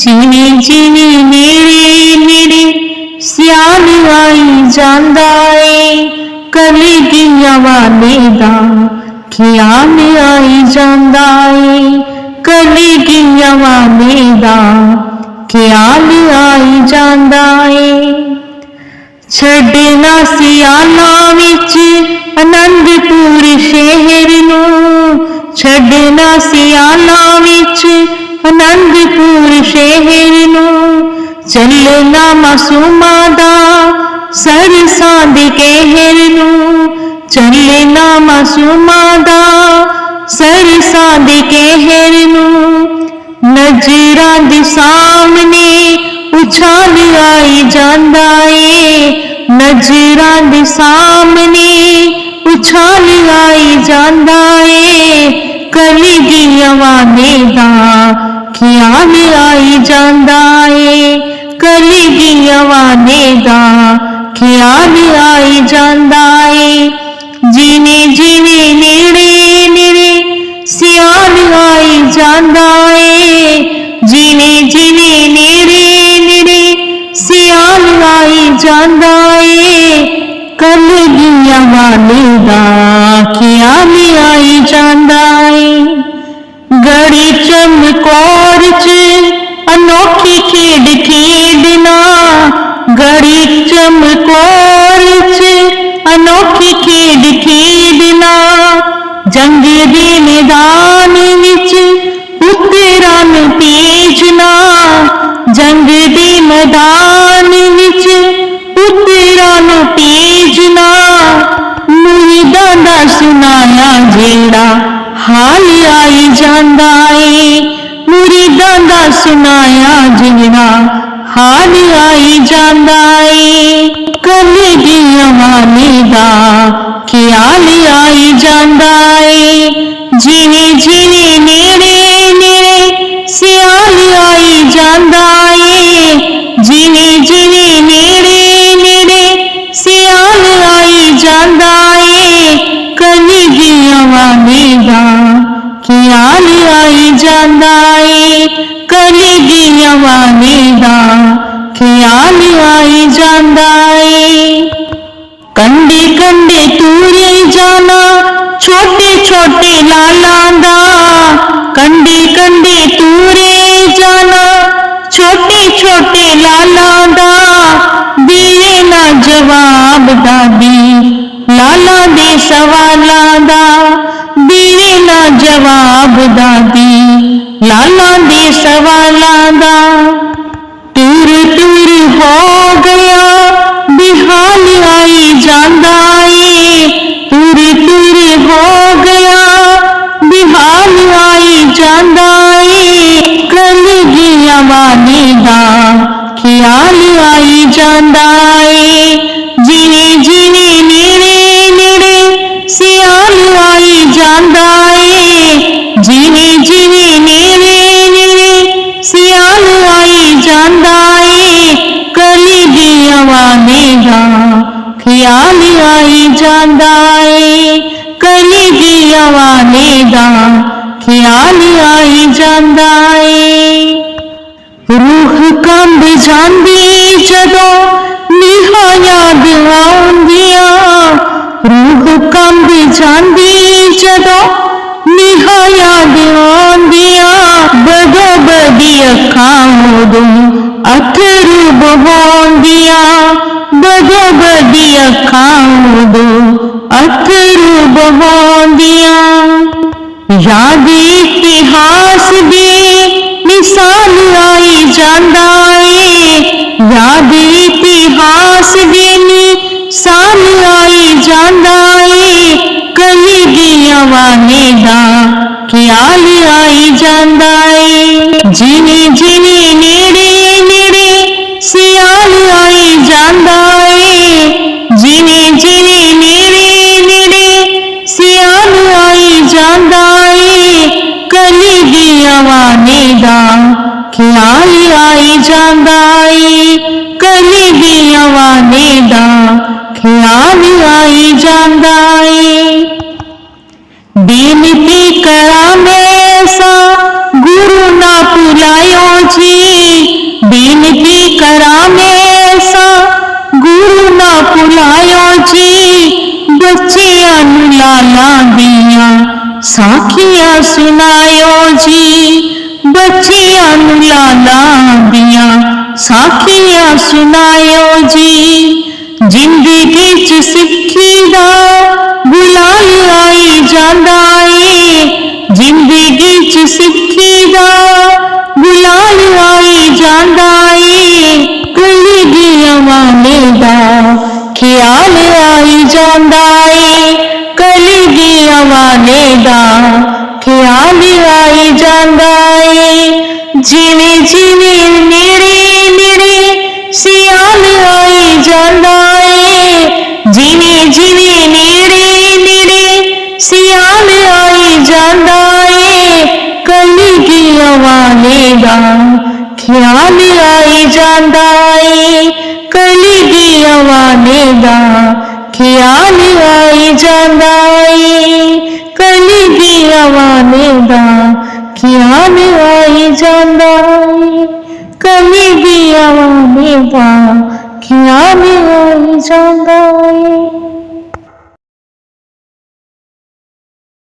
ਜਿਵੇਂ ਜਿਵੇਂ ਨੇੜੇ ਨੇੜੇ ਸਿਆਲ ਆਈ ਜਾਂਦਾ ਏ, ਕਲੀ ਦੀਆਂ ਵਾਲੇ ਦਾ ਖਿਆਲ ਆਈ ਜਾਂਦਾ ਏ, ਕਲੀ ਦੀਆਂ ਵਾਲੇ ਦਾ ਖਿਆਲ ਆਈ ਜਾਂਦਾ ਏ। ਛੱਡਣਾ ਸਿਆਲਾਂ ਵਿੱਚ ਅਨੰਦਪੁਰ ਸ਼ਹਿਰ ਨੂੰ ਛੱਡਣਾ ਸਿਆਲਾਂ ਵਿੱਚ आनंदपुर शहर नो चलना मासूमा दा सर सांद केहर नो चलना मासूमा दा सर सांद केहर नो नजरा दे सामने उछाल आई जांदा ए नजरा दे सामने उछाल आई जांदा ए कली दी आवाज़ दा ਸਾਹਮਣੇ ਉਛਾਲ ਆਈ ਜਾਂਦਾ ਏ ਕਲੀ ਦੀ ਆਵਾਨੇ ਦਾ ਖਿਆਲ ਆਈ ਜਾਂਦਾ ਏ ਕਲੀ ਦੀ ਜਿਵੇਂ ਜਿਵੇਂ ਨੇੜੇ ਨੇੜੇ ਸਿਆਲ ਆਈ ਜਾਂਦਾ ਏ ਜਿਵੇਂ ਜਿਵੇਂ ਨੇੜੇ ਨੇੜੇ ਸਿਆਲ ਆਈ ਜਾਂਦਾ ਏ ਕੱਲ ਦੀਆਂ ਵਾਲੇ ਦਾ ਖਿਆਲ ਆਈ ਜਾਂਦਾ अनोखी खेड खेडना जंग दे मैदान विच पुत्रा नु भेजना। जंग दे मैदान विच पुत्रा नु भेजना। मुहिदा दा सुनाया जेड़ा हाल आई जांदा ਏ मुरीदा दा सुनाया जेड़ा ਹਾਲ ਆਈ ਜਾਂਦਾ ਏ ਕਲੇ ਦੀਆਂ ਵਾਲੇ ਦਾ ਖਿਆਲ ਆਈ ਜਾਂਦਾ ਏ ਜਿਵੇਂ ਜਿਵੇਂ ਨੇੜੇ ਨੇੜੇ ਸਿਆਲ ਆਈ ਜਾਂਦਾ ਏ ਜਿਵੇਂ ਜਿਵੇਂ ਨੇੜੇ ਨੇੜੇ ਸਿਆਲ ਆਈ ਜਾਂਦਾ ਏ ਕਲੀ ਦੀਆਂ ਵਾਲੇ ਦਾ ਖਿਆਲ ਆਈ ਜਾਂਦਾ ਖਿਆਲ ਆਈ ਜਾਂਦਾ ਏ ਕੰਡੇ ਕੰਡੇ ਤੂਰੇ ਜਾਣਾ ਛੋਟੇ ਛੋਟੇ ਲਾਲਾਂ ਦਾ ਕੰਡੇ ਕੰਡੇ ਤੂਰੇ ਜਾਣਾ ਛੋਟੇ ਛੋਟੇ ਲਾਲਾਂ ਦਾ ਦੀਏ ਨਾ ਜਵਾਬ ਦਾਦੀ ਲਾਲਾਂ ਦੇ ਸਵਾਲਾਂ ਦਾ ਦੀਏ ਨਾ ਜਵਾਬ ਦਾਦੀ ਲਾਲਾਂ ਦੇ ਸਵਾਲਾਂ ਦਾ ਟੂਰ wrong. ਖਿਆਲ ਆਈ ਜਾਂਦਾ ਏ ਕਲੀ ਦੀ ਆਵਾਨੇ ਦਾ ਖਿਆਲ ਆਈ ਜਾਂਦਾ ਏ ਰੂਹ ਕੰਬ ਜਾਂਦੀ ਜਦੋਂ ਨਿਹਾ ਯਾਦ ਆਉਂਦੀਆਂ ਰੂਹ ਕੰਬ ਜਾਂਦੀ ਜਦੋਂ ਨਿਹਾ ਯਾਦ ਆਉਂਦੀਆਂ ਬਦੋ ਬਦੀ ਅੱਖਾਂ ਉਦੋਂ ਅਥਰੂ ਬਹਾਉਂਦੀਆਂ ਬਦੋ रखाओ दो अथरु बहा दिया याद इतिहास दे मिसाल आई जाए याद इतिहास दे मिसाल ਦੀਆਂ ਵਾਨੇ ਦਾ ਖਿਆਲ ਆਈ ਜਾਂਦਾ ਏ ਬੇਨਤੀ ਕਰਾਂ ਮੈਂ ਸਾ ਗੁਰੂ ਨਾ ਭੁਲਾਇਓ ਜੀ ਕਰਾਂ ਮੈਂ ਐਸਾ ਗੁਰੂ ਨਾ ਭੁਲਾਇਓ ਜੀ ਬੱਚਿਆਂ ਨੂੰ ਲਾਲਾਂ ਦੀਆਂ ਸਾਖੀਆਂ ਸੁਣਾਇਓ ਜੀ ਬੱਚਿਆਂ ਨੂੰ ਲਾਲਾਂ ਦੀਆਂ ਸਾਖੀਆਂ ਸੁਣਾਇਓ ਜੀ ਜ਼ਿੰਦਗੀ ਚ ਸਿੱਖੀ ਦਾ ਗੁਲਾਲ ਆਈ ਜਾਂਦਾ ਏ ਜ਼ਿੰਦਗੀ ਚ ਸਿੱਖੀ ਦਾ ਗੁਲਾਲ ਆਈ ਜਾਂਦਾ ਏ ਕਲੀ ਦੀਆਂ ਵਾਲੇ ਦਾ ਖਿਆਲ ਆਈ ਜਾਂਦਾ ਏ ਕਲੀ ਦੀਆਂ ਵਾਲੇ ਦਾ ਖਿਆਲ ਆਈ ਜਾਂਦਾ ਏ ਜਿਵੇਂ ਜਿਵੇਂ ਦੀਆਂ ਵਾਲੇ ਦਾ ਖਿਆਲ ਆਈ ਜਾਂਦਾ ਏ ਕਲੀ ਦੀਆਂ ਵਾਲੇ ਦਾ ਖਿਆਲ ਆਈ ਜਾਂਦਾ ਏ ਕਲੀ ਦੀਆਂ ਵਾਲੇ ਦਾ ਖਿਆਲ ਆਈ ਜਾਂਦਾ ਏ ਕਲੀ ਦੀਆਂ ਵਾਲੇ ਦਾ ਖਿਆਲ ਆਈ ਜਾਂਦਾ ਏ